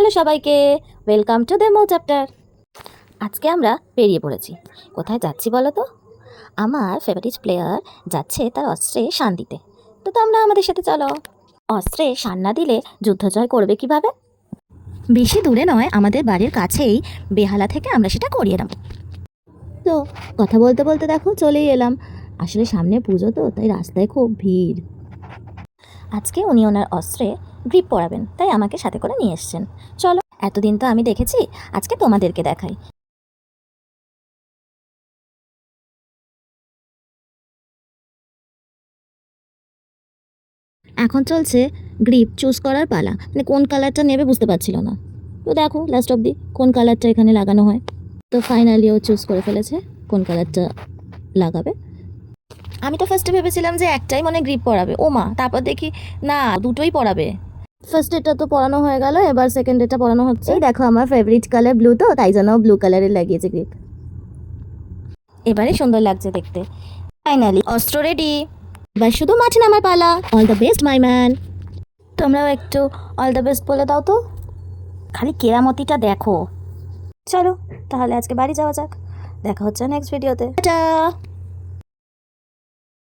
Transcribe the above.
Hello সবাইকে welcome to the mo chapter আজকে আমরা বেরিয়ে পড়েছি। কোথায় যাচ্ছি বলো তো? আমার ফেভারিট প্লেয়ার যাচ্ছে তার অস্ত্রে শান দিতে। তো তোমরা আমাদের সাথে চলো। অস্ত্রে শান না দিলে যুদ্ধ জয় করবে কীভাবে? বেশি দূরে নয়, আমাদের বাড়ির কাছেই বেহালা থেকে আমরা সেটা করিয়ে নেব। তো কথা বলতে বলতে দেখো চলেই এলাম। আসলে সামনে পুজো তো, তাই রাস্তায় খুব ভিড়। আজকে উনি ওনার অস্ত্রে গ্রিপ পরাবেন, তাই আমাকে সাথে করে নিয়ে এসছেন। চলো, এতদিন তো আমি দেখেছি, আজকে তোমাদেরকে দেখাই। এখন চলছে গ্রিপ চুজ করার পালা। মানে কোন কালারটা নেবে বুঝতে পারছিল না। তো দেখো লাস্ট অবধি কোন কালারটা এখানে লাগানো হয়। তো ফাইনালি ও চুজ করে ফেলেছে কোন কালারটা লাগাবে। আমি তো ফার্স্টে ভেবেছিলাম যে একটাই মনে গ্রিপ পরাবে। ও মা তারপর দেখি, না, দুটোই পরাবে। ফার্স্ট এটা তো পড়ানো হয়ে গেল এবার সেকেন্ড এটা পরানো হচ্ছে। এই দেখো আমার ফেভারিট কালার ব্লু তো তাই জন্য ব্লু কালারের লাগিয়েছে গ্রিপ এবারে সুন্দর লাগছে দেখতে। ফাইনালি অস্ত্র রেডি এবার শুধু মাঠে নামার পালা। All the best my man তোমরাও একটু অল দ্য বেস্ট বলে দাও তো। খালি কেরামতিটা দেখো। চলো তাহলে আজকে বাড়ি যাওয়া যাক। দেখা হচ্ছে নেক্সট ভিডিওতে